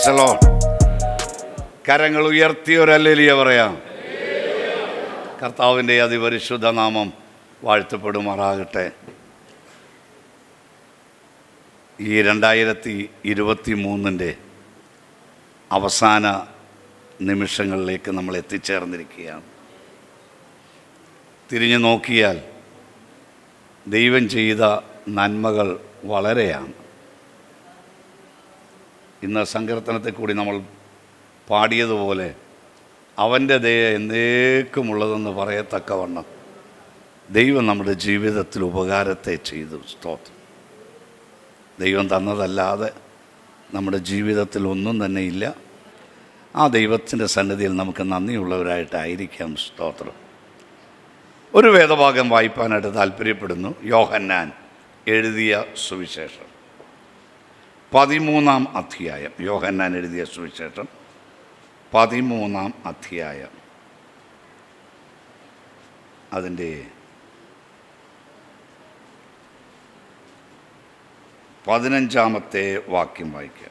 പ്രൈസലോ കരങ്ങൾ ഉയർത്തി ഒരല്ലേലിയ പറയാം. കർത്താവിന്റെ അതിപരിശുദ്ധ നാമം വാഴ്ത്തപ്പെടുമാറാകട്ടെ. ഈ രണ്ടായിരത്തി ഇരുപത്തി മൂന്നിന്റെ അവസാന നിമിഷങ്ങളിലേക്ക് നമ്മൾ എത്തിച്ചേർന്നിരിക്കുകയാണ്. തിരിഞ്ഞു നോക്കിയാൽ ദൈവം ചെയ്ത നന്മകൾ വളരെയാണ്. ഇന്ന് സങ്കീർത്തനത്തിൽ കൂടി നമ്മൾ പാടിയതുപോലെ അവന്റെ ദയ എന്നേക്കുമുള്ളതെന്ന് പറയത്തക്കവണ്ണം ദൈവം നമ്മുടെ ജീവിതത്തിൽ ഉപകാരത്തെ ചെയ്തു. സ്തോത്രം. ദൈവം തന്നതല്ലാതെ നമ്മുടെ ജീവിതത്തിൽ ഒന്നും തന്നെ ഇല്ല. ആ ദൈവത്തിന്റെ സന്നിധിയിൽ നമുക്ക് നന്ദിയുള്ളവരായിട്ടായിരിക്കാം. സ്തോത്രം. ഒരു വേദഭാഗം വായിപ്പാനായിട്ട് താല്പര്യപ്പെടുന്നു. യോഹന്നാൻ എഴുതിയ സുവിശേഷം. പതിമൂന്നാം അധ്യായം. യോഹന്നാൻ എഴുതിയ സുവിശേഷം. പതിമൂന്നാം അധ്യായം. അതിന്റെ പതിനഞ്ചാമത്തെ വാക്യം വായിക്കാം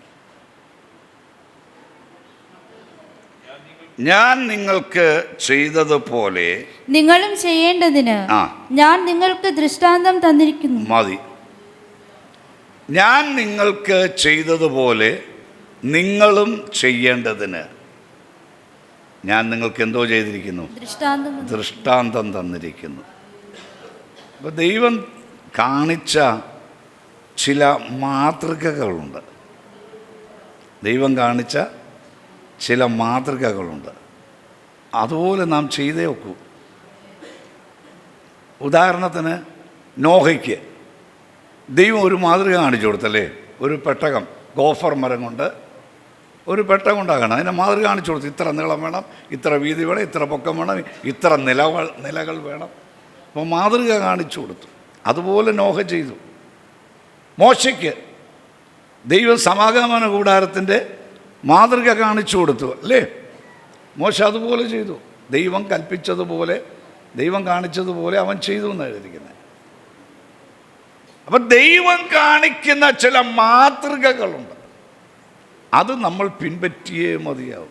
ഞാൻ നിങ്ങൾക്ക് ചെയ്തതുപോലെ നിങ്ങളും ചെയ്യേണ്ടതിന് ഞാൻ നിങ്ങൾക്ക് ദൃഷ്ടാന്തം തന്നിരിക്കുന്നു. മതി. ഞാൻ നിങ്ങൾക്ക് ചെയ്തതുപോലെ നിങ്ങളും ചെയ്യേണ്ടതിന്. ഞാൻ നിങ്ങൾക്ക് എന്തോ ചെയ്തിരിക്കുന്നു? ദൃഷ്ടാന്തം തന്നിരിക്കുന്നു. അപ്പോൾ ദൈവം കാണിച്ച ചില മാതൃകകളുണ്ട്. ദൈവം കാണിച്ച ചില മാതൃകകളുണ്ട്. അതുപോലെ നാം ചെയ്തേ ഒക്കൂ. ഉദാഹരണത്തിന് നോഹയ്ക്ക്. ദൈവം ഒരു മാതൃക കാണിച്ചു കൊടുത്തല്ലേ? ഒരു പെട്ടകം ഗോഫർ മരം കൊണ്ട് ഒരു പെട്ടകം ഉണ്ടാകണം അതിനെ മാതൃക കാണിച്ചു കൊടുത്തു. ഇത്ര നീളം വേണം ഇത്ര വീതി വേണം ഇത്ര പൊക്കം വേണം ഇത്ര നിലകൾ നിലകൾ വേണം. അപ്പോൾ മാതൃക കാണിച്ചു കൊടുത്തു. അതുപോലെ നോഹ ചെയ്തു. മോശയ്ക്ക് ദൈവം സമാഗമന കൂടാരത്തിന്റെ മാതൃക കാണിച്ചു കൊടുത്തു അല്ലേ? മോശ അതുപോലെ ചെയ്തു. ദൈവം കൽപ്പിച്ചതുപോലെ ദൈവം കാണിച്ചതുപോലെ അവൻ ചെയ്തു എന്നാണ് എഴുതിയിരിക്കുന്നത്. അപ്പം ദൈവം കാണിക്കുന്ന ചില മാതൃകകളുണ്ട്. അത് നമ്മൾ പിൻപറ്റിയേ മതിയാവും.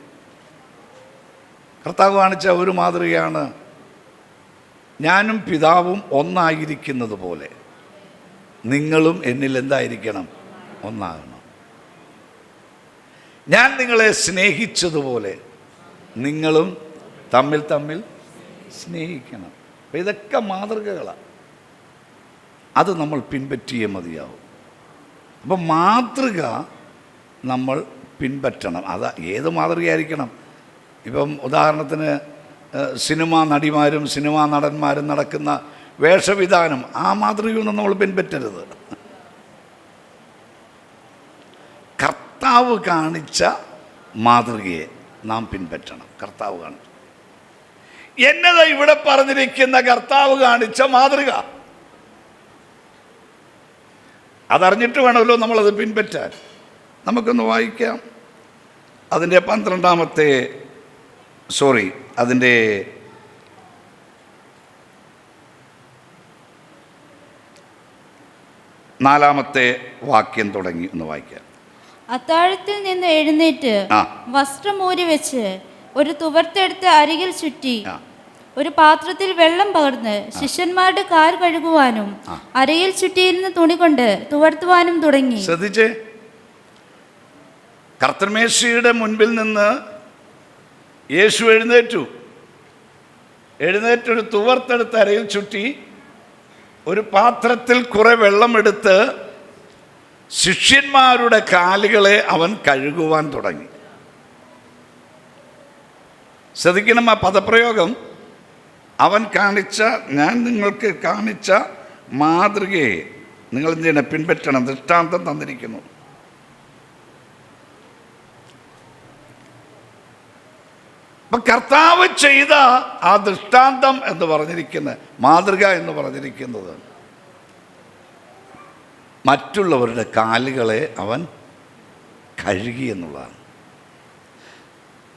കർത്താവ് കാണിച്ച ഒരു മാതൃകയാണ് ഞാനും പിതാവും ഒന്നായിരിക്കുന്നത് പോലെ. നിങ്ങളും എന്നിൽ എന്തായിരിക്കണം? ഒന്നാകണം. ഞാൻ നിങ്ങളെ സ്നേഹിച്ചതുപോലെ നിങ്ങളും തമ്മിൽ തമ്മിൽ സ്നേഹിക്കണം. ഇതൊക്കെ മാതൃകകളാണ് അത് നമ്മൾ പിൻപറ്റിയേ മതിയാവും. അപ്പം മാതൃക നമ്മൾ പിൻപറ്റണം. അത് ഏത് മാതൃകയായിരിക്കണം? ഇപ്പം ഉദാഹരണത്തിന് സിനിമാ നടിമാരും സിനിമാ നടന്മാരും നടക്കുന്ന വേഷവിധാനം ആ മാതൃകയൊന്നും നമ്മൾ പിൻപറ്റരുത്. കർത്താവ് കാണിച്ച മാതൃകയെ നാം പിൻപറ്റണം. കർത്താവ് കാണിച്ചു. എന്നതാ ഇവിടെ പറഞ്ഞിരിക്കുന്ന കർത്താവ് കാണിച്ച മാതൃക? അതറിഞ്ഞിട്ട് വേണമല്ലോ നമ്മളത് പിൻപറ്റാൻ നമുക്കൊന്ന് വായിക്കാം അതിന്റെ പന്ത്രണ്ടാമത്തെ സോറി അതിന്റെ നാലാമത്തെ വാക്യം തുടങ്ങി ഒന്ന് വായിക്കാം അത്താഴത്തിൽ നിന്ന് എഴുന്നേറ്റ് ആ. വസ്ത്രം ഊരി വെച്ച് ഒരു തുവർത്തെടുത്ത് അരികിൽ ചുറ്റി. ഒരു പാത്രത്തിൽ വെള്ളം പകർന്ന് ശിഷ്യന്മാരുടെ കാൽ കഴുകുവാനും അരയിൽ ചുറ്റിയിരുന്ന തുണി കൊണ്ട് തുവർത്തുവാനും തുടങ്ങി. ശ്രദ്ധിച്ചേ. കർത്തമേശയുടെ മുൻപിൽ നിന്ന് യേശു എഴുന്നേറ്റു. എഴുന്നേറ്റൊരു തുവർത്തെടുത്ത് അരയിൽ ചുറ്റി ഒരു പാത്രത്തിൽ കുറെ വെള്ളമെടുത്ത് ശിഷ്യന്മാരുടെ കാലുകളെ അവൻ കഴുകുവാൻ തുടങ്ങി. ശ്രദ്ധിക്കണം ആ പദപ്രയോഗം. അവൻ കാണിച്ച ഞാൻ നിങ്ങൾക്ക് കാണിച്ച മാതൃകയെ നിങ്ങൾ എന്ത് ചെയ്യണം? പിൻപറ്റണം. ദൃഷ്ടാന്തം തന്നിരിക്കുന്നു. അപ്പൊ കർത്താവ് ചെയ്ത ആ ദൃഷ്ടാന്തം എന്ന് പറഞ്ഞിരിക്കുന്നത് മാതൃക എന്ന് പറഞ്ഞിരിക്കുന്നത് മറ്റുള്ളവരുടെ കാലുകളെ അവൻ കഴുകി എന്നുള്ളതാണ്.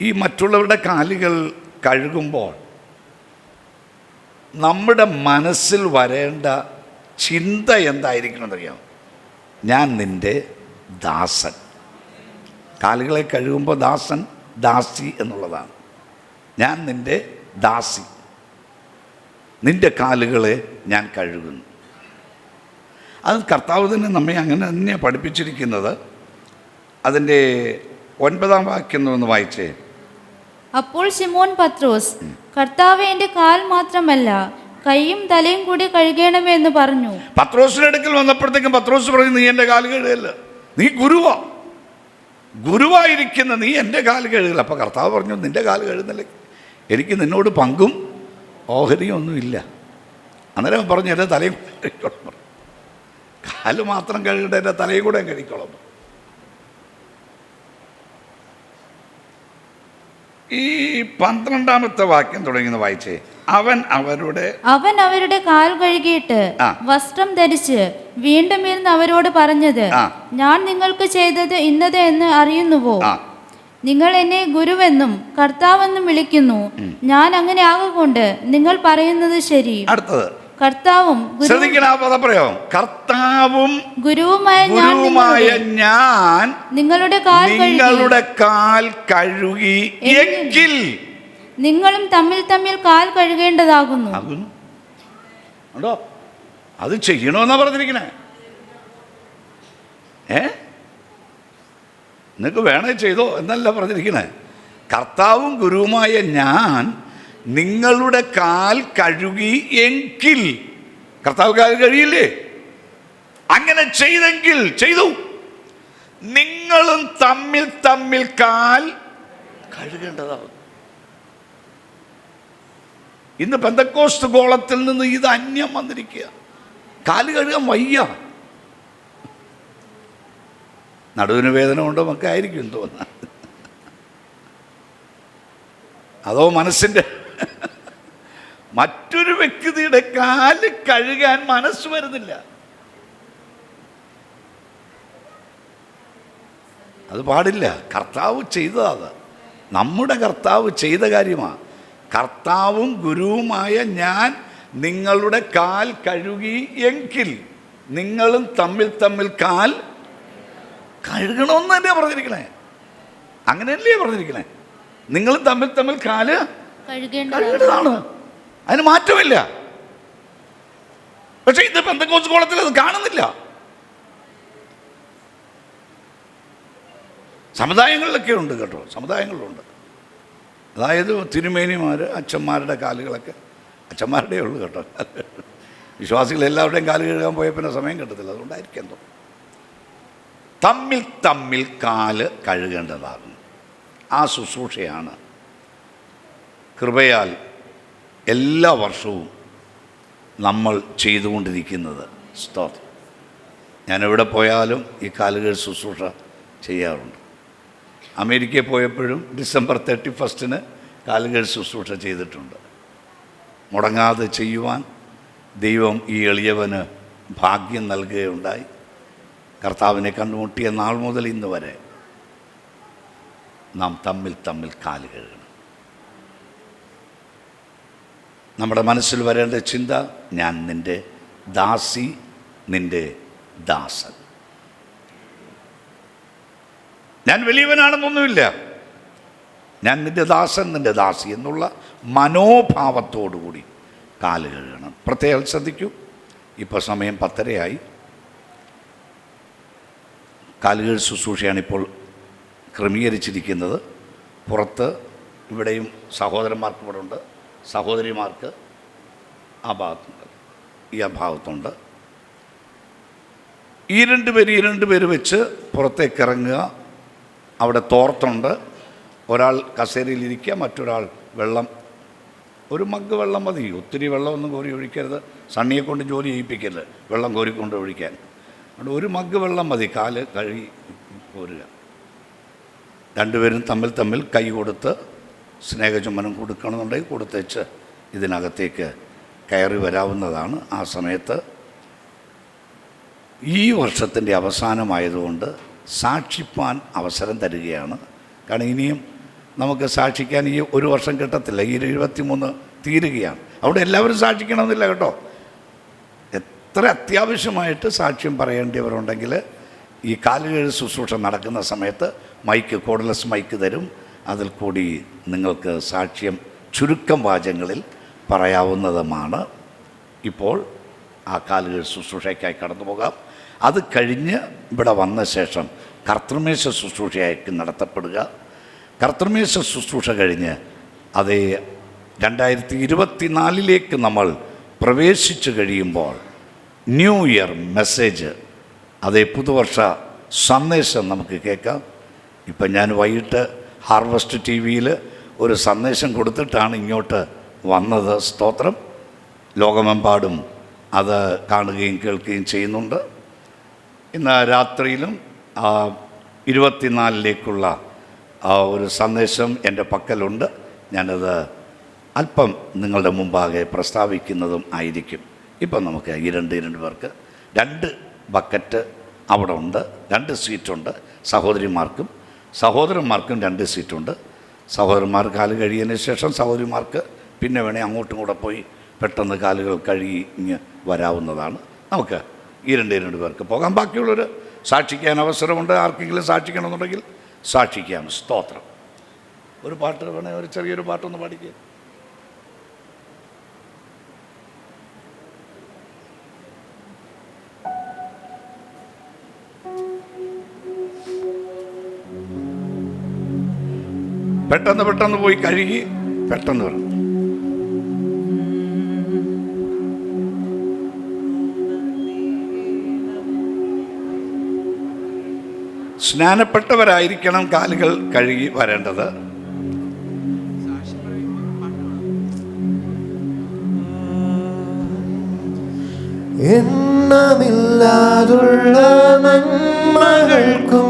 ഈ മറ്റുള്ളവരുടെ കാലുകൾ കഴുകുമ്പോൾ നമ്മുടെ മനസ്സിൽ വരേണ്ട ചിന്ത എന്തായിരിക്കണം എന്നറിയാം ഞാൻ നിന്റെ ദാസൻ. കാലുകളെ കഴുകുമ്പോൾ ദാസൻ ദാസി എന്നുള്ളതാണ്. ഞാൻ നിന്റെ ദാസി. നിന്റെ കാലുകളെ ഞാൻ കഴുകുന്നു. അത് കർത്താവ് തന്നെ നമ്മെ അങ്ങനെ തന്നെയാണ് പഠിപ്പിച്ചിരിക്കുന്നത്. അതിന്റെ ഒൻപതാം വാക്യം ഒന്ന് വായിച്ചേ. അപ്പോൾ ശിമോൻ പത്രോസ് കർത്താവ് എന്റെ കാൽ മാത്രമല്ല കൈയും തലയും കൂടി കഴുകണമേ എന്ന് പറഞ്ഞു. പത്രോസിന്റെ അടുക്കൽ വന്നപ്പോഴത്തേക്കും പത്രോസ് പറഞ്ഞു നീ എന്റെ കാൽ കഴുകല്ല. നീ ഗുരുവാ. ഗുരുവായിരിക്കുന്ന നീ എന്റെ കാൽ കഴുകില്ല. അപ്പോൾ കർത്താവ് പറഞ്ഞു നിന്റെ കാൽ കഴുകുന്നില്ല. എനിക്ക് നിന്നോട് പങ്കും ഓഹരിയും ഒന്നുമില്ല അന്നേരം പറഞ്ഞു എന്റെ തലയും കഴുകിക്കോളാം. കാൽ മാത്രം കഴുകട്ടെ എന്റെ തലയും കൂടെ കഴിക്കോളാം ഈ പന്ത്രണ്ടാമത്തെ വാക്യം തുടങ്ങുന്ന വായിച്ചേ. അവൻ അവരുടെ അവൻ അവരുടെ കാൽ കഴുകിയിട്ട് വസ്ത്രം ധരിച്ച് വീണ്ടും ഇരുന്ന് അവരോട് പറഞ്ഞത് ഞാൻ നിങ്ങൾക്ക് ചെയ്തത് ഇന്നത് എന്ന് അറിയുന്നുവോ? നിങ്ങൾ എന്നെ ഗുരുവെന്നും കർത്താവെന്നും വിളിക്കുന്നു. ഞാൻ അങ്ങനെ ആകൊണ്ട് നിങ്ങൾ പറയുന്നത് ശരി. അടുത്തത്. കർത്താവും ഗുരു ശ്രദ്ധിക്കണ ആ പദപ്രയോഗം കർത്താവും ഗുരുവുമായ ഗുരുവുമായ ഞാൻ നിങ്ങളുടെ കാൽ നിങ്ങളുടെ കാൽ കഴുകി എങ്കിൽ നിങ്ങളും തമ്മിൽ തമ്മിൽ കാൽ കഴുകേണ്ടതാകുന്നു. ഉണ്ടോ അത് ചെയ്യണമെന്നാ പറഞ്ഞിരിക്കണേ. ഏ? നിങ്ങൾക്ക് വേണേ ചെയ്തോ എന്നല്ല പറഞ്ഞിരിക്കണേ. കർത്താവും ഗുരുവുമായ ഞാൻ നിങ്ങളുടെ കാൽ കഴുകി എങ്കിൽ. കർത്താവ് കാൽ കഴിയില്ലേ അങ്ങനെ ചെയ്തെങ്കിൽ ചെയ്തു. നിങ്ങളും തമ്മിൽ തമ്മിൽ കാൽ കഴുകേണ്ടതാണ് ഇന്ന് പെന്തക്കോസ്റ്റ് ഗോളത്തിൽ നിന്ന് ഇത് അന്യം വന്നിരിക്കുക. കാൽ കഴുകാൻ വയ്യ. നടുവിന് വേദന കൊണ്ടോ ഒക്കെ ആയിരിക്കും തോന്നുന്നത് അതോ മനസ്സിന്റെ മറ്റൊരു വ്യക്തിയുടെ കാൽ കഴുകാൻ മനസ്സ് വരുന്നില്ല. അത് പാടില്ല. കർത്താവ് ചെയ്തതാ അത്. നമ്മുടെ കർത്താവ് ചെയ്ത കാര്യമാണ് കർത്താവും ഗുരുവുമായ ഞാൻ നിങ്ങളുടെ കാൽ കഴുകി എങ്കിൽ നിങ്ങളും തമ്മിൽ തമ്മിൽ കാൽ കഴുകണമെന്ന് തന്നെയാണ് പറഞ്ഞിരിക്കണേ? അങ്ങനെയല്ലേ പറഞ്ഞിരിക്കണേ? നിങ്ങളും തമ്മിൽ തമ്മിൽ കാൽ കഴുകേണ്ടതാണ്. അതിന് മാറ്റമില്ല. പക്ഷെ ഇത് പെന്തക്കോസ് കോളത്തിൽ അത് കാണുന്നില്ല. സമുദായങ്ങളിലൊക്കെ ഉണ്ട് കേട്ടോ. സമുദായങ്ങളിലുണ്ട്. അതായത് തിരുമേനിമാർ അച്ഛന്മാരുടെ കാലുകളൊക്കെ. അച്ഛന്മാരുടെ ഉള്ളു കേട്ടോ. വിശ്വാസികൾ എല്ലാവരുടെയും കാൽ കഴുകാൻ പോയ പിന്നെ സമയം കിട്ടത്തില്ല. അതുകൊണ്ടായിരിക്കും എന്തോ. തമ്മിൽ തമ്മിൽ കാൽ കഴുകേണ്ടതാകുന്നു. ആ ശുശ്രൂഷയാണ് കൃപയാൽ എല്ലാ വർഷവും നമ്മൾ ചെയ്തുകൊണ്ടിരിക്കുന്നത്. സ്തോത്രം. ഞാനെവിടെ പോയാലും ഈ കാലുകൾ ശുശ്രൂഷ ചെയ്യാറുണ്ട്. അമേരിക്കയിൽ പോയപ്പോഴും ഡിസംബർ തേർട്ടി ഫസ്റ്റിന് കാലുകൾ ശുശ്രൂഷ ചെയ്തിട്ടുണ്ട്. മുടങ്ങാതെ ചെയ്യുവാൻ ദൈവം ഈ എളിയവന് ഭാഗ്യം നൽകുകയുണ്ടായി. കർത്താവിനെ കണ്ടുമുട്ടിയ നാൾ മുതൽ ഇന്ന് വരെ നാം തമ്മിൽ തമ്മിൽ കാൽ കഴുകണം നമ്മുടെ മനസ്സിൽ വരേണ്ട ചിന്ത ഞാൻ നിന്റെ ദാസി നിന്റെ ദാസൻ. ഞാൻ വലിയവനാണെന്നൊന്നുമില്ല. ഞാൻ നിന്റെ ദാസൻ നിന്റെ ദാസി എന്നുള്ള മനോഭാവത്തോടുകൂടി കാൽ കഴുകണം. പ്രത്യേകം ശ്രദ്ധിക്കൂ. ഇപ്പോൾ സമയം പത്തരയായി. കാലുകൾ ശുശ്രൂഷയാണ് ഇപ്പോൾ ക്രമീകരിച്ചിരിക്കുന്നത്. പുറത്ത് ഇവിടെയും സഹോദരന്മാർക്കിവിടെ ഉണ്ട് സഹോദരിമാർക്ക് ആ ഭാഗത്തുണ്ട് ഈ ആ ഭാഗത്തുണ്ട് ഈ രണ്ട് പേര് ഈ രണ്ട് പേര് വെച്ച് പുറത്തേക്ക് ഇറങ്ങുക അവിടെ തോർത്തുണ്ട്. ഒരാൾ കസേരയിലിരിക്കുക മറ്റൊരാൾ വെള്ളം ഒരു മഗ് വെള്ളം മതി. ഒത്തിരി വെള്ളമൊന്നും കോരി ഒഴിക്കരുത്. സണ്ണിയെ കൊണ്ട് ജോലി ചെയ്യിപ്പിക്കരുത്. വെള്ളം കോരിക്കൊണ്ട് ഒഴിക്കാൻ. അതുകൊണ്ട് ഒരു മഗ് വെള്ളം മതി. കാൽ കഴുകി കോരുക. രണ്ടുപേരും തമ്മിൽ തമ്മിൽ കൈ കൊടുത്ത് സ്നേഹചുമനം കൊടുക്കണമെന്നുണ്ടെങ്കിൽ കൊടുത്തേച്ച് ഇതിനകത്തേക്ക് കയറി വരാവുന്നതാണ് ആ സമയത്ത്. ഈ വർഷത്തിന്റെ അവസാനമായതുകൊണ്ട് സാക്ഷിപ്പാൻ അവസരം തരികയാണ്. കാരണം ഇനിയും നമുക്ക് സാക്ഷിക്കാൻ ഈ ഒരു വർഷം കിട്ടത്തില്ല. ഈ ഇരുപത്തിമൂന്ന് തീരുകയാണ്. അവിടെ എല്ലാവരും സാക്ഷിക്കണമെന്നില്ല കേട്ടോ. എത്ര അത്യാവശ്യമായിട്ട് സാക്ഷ്യം പറയേണ്ടവരുണ്ടെങ്കിൽ ഈ കാലുകഴുകൽ ശുശ്രൂഷ നടക്കുന്ന സമയത്ത് മൈക്ക് കോഡ്ലെസ് മൈക്ക് തരും. അതിൽ കൂടി നിങ്ങൾക്ക് സാക്ഷ്യം ചുരുക്കം വാചകങ്ങളിൽ പറയാവുന്നതുമാണ്. ഇപ്പോൾ ആ കാലുകൾ ശുശ്രൂഷയ്ക്കായി കടന്നു പോകാം. അത് കഴിഞ്ഞ് ഇവിടെ വന്ന ശേഷം കർത്തൃമേശ ശുശ്രൂഷയായി നടത്തപ്പെടുക. കർത്തൃമേശ ശുശ്രൂഷ കഴിഞ്ഞ് അതേ രണ്ടായിരത്തി ഇരുപത്തിനാലിലേക്ക് നമ്മൾ പ്രവേശിച്ചു കഴിയുമ്പോൾ ന്യൂ ഇയർ മെസ്സേജ് അതേ പുതുവർഷ സന്ദേശം നമുക്ക് കേൾക്കാം. ഇപ്പം ഞാൻ വൈകിട്ട് ഹാർവസ്റ്റ് ടി വിയിൽ ഒരു സന്ദേശം കൊടുത്തിട്ടാണ് ഇങ്ങോട്ട് വന്നത് സ്തോത്രം. ലോകമെമ്പാടും അത് കാണുകയും കേൾക്കുകയും ചെയ്യുന്നുണ്ട്. ഇന്ന് രാത്രിയിലും ഇരുപത്തിനാലിലേക്കുള്ള ഒരു സന്ദേശം എന്റെ പക്കലുണ്ട്. ഞാനത് അല്പം നിങ്ങളുടെ മുമ്പാകെ പ്രസ്താവിക്കുന്നതും ആയിരിക്കും. ഇപ്പം നമുക്ക് ഈ രണ്ട് രണ്ട് പേർക്ക് രണ്ട് ബക്കറ്റ് അവിടെ ഉണ്ട് രണ്ട് സീറ്റുണ്ട്. സഹോദരിമാർക്കും സഹോദരന്മാർക്കും രണ്ട് സീറ്റുണ്ട്. സഹോദരന്മാർ കാൽ കഴിയതിന് ശേഷം സഹോദരിമാർക്ക് പിന്നെ വേണേൽ അങ്ങോട്ടും കൂടെ പോയി പെട്ടെന്ന് കാലുകൾ കഴുകി വരാവുന്നതാണ്. നമുക്ക് ഈ രണ്ട് രണ്ട് പേർക്ക് പോകാം. ബാക്കിയുള്ളവർ സാക്ഷിക്കാൻ അവസരമുണ്ട്. ആർക്കെങ്കിലും സാക്ഷിക്കണമെന്നുണ്ടെങ്കിൽ സാക്ഷിക്കാം. സ്തോത്രം. ഒരു പാട്ട് വേണേൽ ഒരു ചെറിയൊരു പാട്ടൊന്ന് പാടിക്കുക പെട്ടെന്ന് പെട്ടെന്ന് പോയി കഴുകി പെട്ടെന്ന് വരണം. സ്നാനപ്പെട്ടവരായിരിക്കണം കാലുകൾ കഴുകി വരേണ്ടത്. എണ്ണമില്ലാതുള്ള നന്മകൾക്കും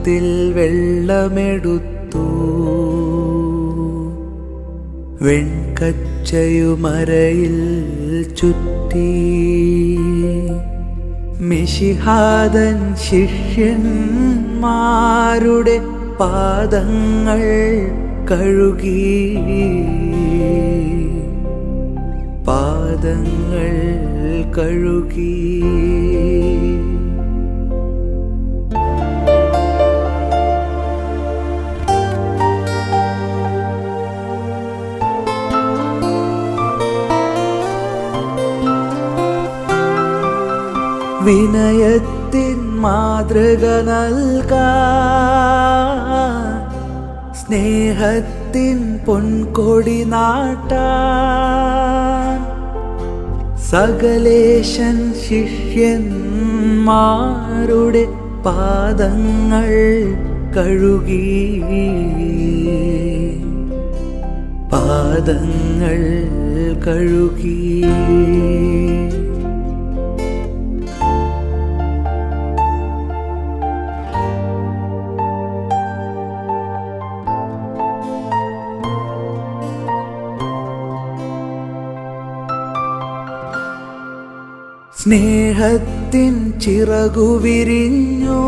താലത്തിൽ വെള്ളമെടുത്തു. വെൺകച്ചയുമരയിൽ ചുറ്റി. മിഷിഹാദൻ ശിഷ്യന്മാരുടെ പാദങ്ങൾ കഴുകി. പാദങ്ങൾ കഴുകി. വിനയത്തിൻ മാതൃക നൽകാൻ സ്നേഹത്തിൻ പൊൻകൊടി നാട്ടാൻ സകലേശൻ ശിഷ്യന്മാരുടെ പാദങ്ങൾ കഴുകി പാദങ്ങൾ കഴുകി. സ്നേഹത്തിൻ ചിറകു വിരിഞ്ഞോ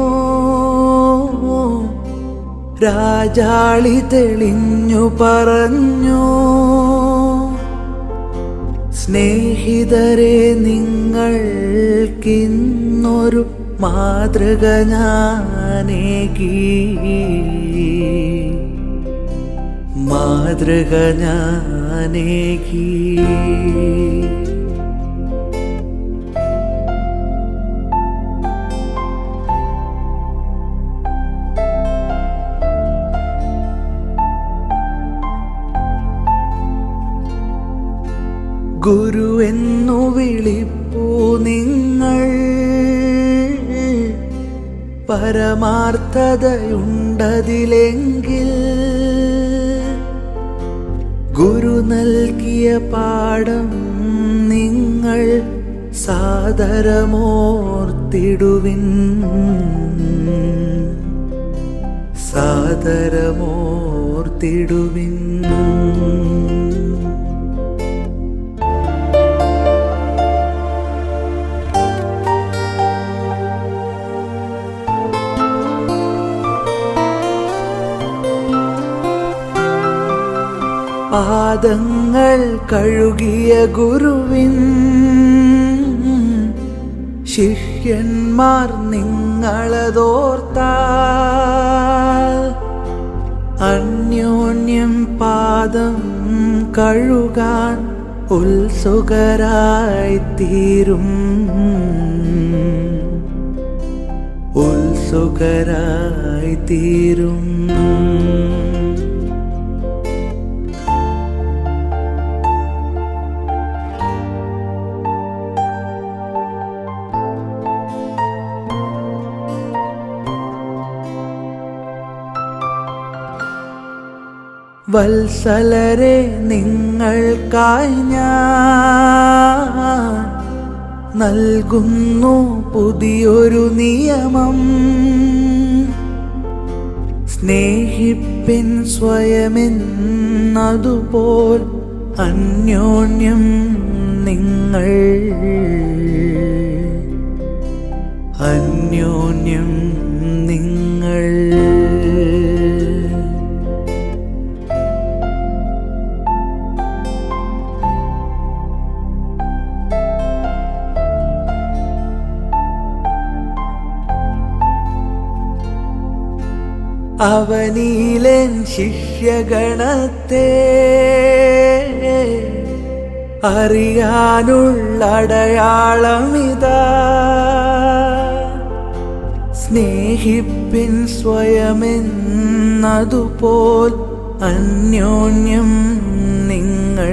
രാജാളി തെളിഞ്ഞു പറഞ്ഞു? സ്നേഹിതരെ നിങ്ങൾക്കിന്നൊരു മാതൃക ഞാനേകി മാതൃക ഞാനേകി ഗുരു എന്നു വിളിപ്പൂ നിങ്ങൾ. പരമാർത്ഥതയുണ്ടതിലെങ്കിൽ ഗുരു നൽകിയ പാഠം നിങ്ങൾ സാദരമോർത്തിടുവിൻ. സാദരമോർത്തിടുവിൻ. പാദങ്ങൾ കഴുകിയ ഗുരുവിൻ ശിഷ്യന്മാർ നിങ്ങളതോർത്താ. അന്യോന്യം പാദം കഴുകാൻ ഉത്സുകരായിത്തീരും ഉത്സുകരായിത്തീരും വത്സലരെ നിങ്ങൾക്കായി ഞാൻ നൽകുന്നു പുതിയൊരു നിയമം. സ്നേഹിപ്പിൻ സ്വയമെന്നതുപോൽ അന്യോന്യം നിങ്ങൾ അവനീലൻ ശിഷ്യഗണത്തെ അറിയാനുള്ളടയാളമിതാ. സ്നേഹിപ്പിൻ സ്വയമെന്നതുപോൽ അന്യോന്യം നിങ്ങൾ